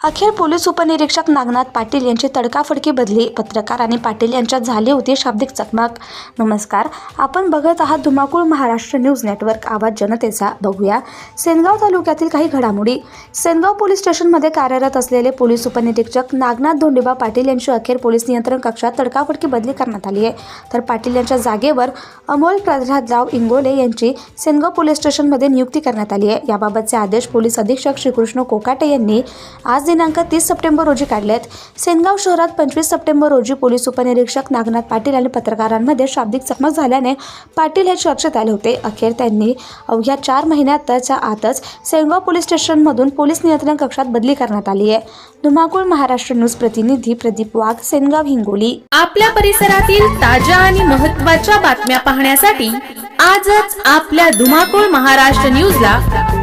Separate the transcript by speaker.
Speaker 1: अखेर पोलीस उपनिरीक्षक नागनाथ पाटील यांची तडकाफडकी बदली. पत्रकार आणि पाटील यांच्यात झाली होती शाब्दिक चकमक. नमस्कार. आपण बघत आहात धुमाकूळ महाराष्ट्र न्यूज नेटवर्क. आवाज जनतेचा. बघूया. सेनगाव तालुक्यातील काही घडामोडी. सेनगाव पोलीस स्टेशनमध्ये कार्यरत असलेले पोलीस उपनिरीक्षक नागनाथ धोंडेबा पाटील यांची अखेर पोलीस नियंत्रण कक्षात तडकाफडकी बदली करण्यात आली आहे. तर पाटील यांच्या जागेवर अमोल प्रल्हादराव इंगोले यांची सेनगाव पोलीस स्टेशनमध्ये नियुक्ती करण्यात आली आहे. याबाबतचे आदेश पोलीस अधीक्षक श्रीकृष्ण कोकाटे यांनी आज दिनांक तीस सप्टेंबर रोजी काढलेत सेनगाव शहरात पंचवीस सप्टेंबर रोजी पोलीस उपनिरीक्षक नागनाथ पाटील आणि पत्रकारांमध्ये शाब्दिक चकमक झाल्याने पाटील हे चर्चेत आले होते. अखेर त्यांनी अवघ्या चार महिन्यातच्या आतच सेनगाव पोलीस स्टेशनमधून पोलीस नियंत्रण कक्षात बदली करण्यात आली आहे. धुमाकूळ महाराष्ट्र न्यूज प्रतिनिधी प्रदीप वाघ सेनगाव हिंगोली.
Speaker 2: आपल्या परिसरातील ताज्या आणि महत्त्वाच्या बातम्या पाहण्यासाठी आजच आपल्या धुमाकूळ महाराष्ट्र न्यूजला